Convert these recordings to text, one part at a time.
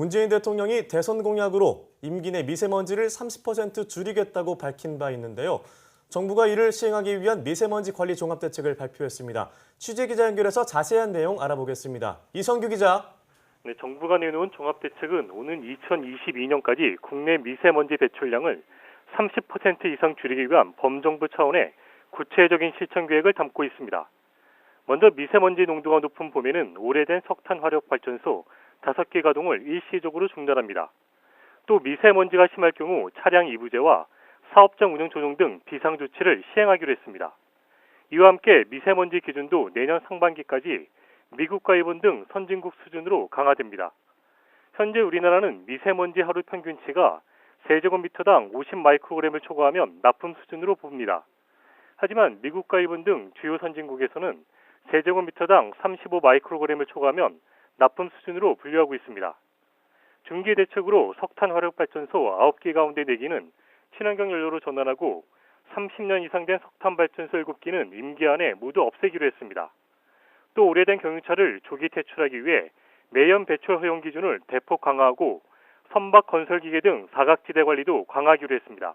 문재인 대통령이 대선 공약으로 임기 내 미세먼지를 30% 줄이겠다고 밝힌 바 있는데요. 정부가 이를 시행하기 위한 미세먼지 관리 종합대책을 발표했습니다. 취재 기자 연결해서 자세한 내용 알아보겠습니다. 이성규 기자. 네, 정부가 내놓은 종합대책은 오는 2022년까지 국내 미세먼지 배출량을 30% 이상 줄이기 위한 범정부 차원의 구체적인 실천 계획을 담고 있습니다. 먼저 미세먼지 농도가 높은 봄에는 오래된 석탄 화력 발전소 5개 가동을 일시적으로 중단합니다. 또 미세먼지가 심할 경우 차량 이부제와 사업장 운영 조정 등 비상 조치를 시행하기로 했습니다. 이와 함께 미세먼지 기준도 내년 상반기까지 미국과 일본 등 선진국 수준으로 강화됩니다. 현재 우리나라는 미세먼지 하루 평균치가 세제곱미터당 50 마이크로그램을 초과하면 나쁨 수준으로 봅니다. 하지만 미국과 일본 등 주요 선진국에서는 세제곱미터당 35 마이크로그램을 초과하면 나쁨 수준으로 분류하고 있습니다. 중기 대책으로 석탄 화력 발전소 9개 가운데 4개는 친환경 연료로 전환하고 30년 이상 된 석탄 발전소 7개는 임기 안에 모두 없애기로 했습니다. 또 오래된 경유차를 조기 퇴출하기 위해 매연 배출 허용 기준을 대폭 강화하고 선박 건설 기계 등 사각지대 관리도 강화하기로 했습니다.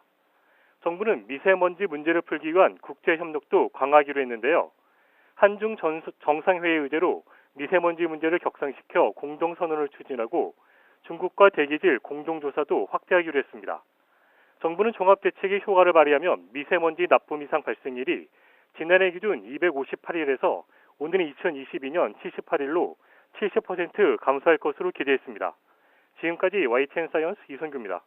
정부는 미세먼지 문제를 풀기 위한 국제 협력도 강화하기로 했는데요. 한중 전- 정상회의 의제로 미세먼지 문제를 격상시켜 공동 선언을 추진하고 중국과 대기질 공동조사도 확대하기로 했습니다. 정부는 종합대책이 효과를 발휘하면 미세먼지 나쁨 이상 발생일이 지난해 기준 258일에서 오늘은 2022년 78일로 70% 감소할 것으로 기대했습니다. 지금까지 YTN 사이언스 이선규입니다.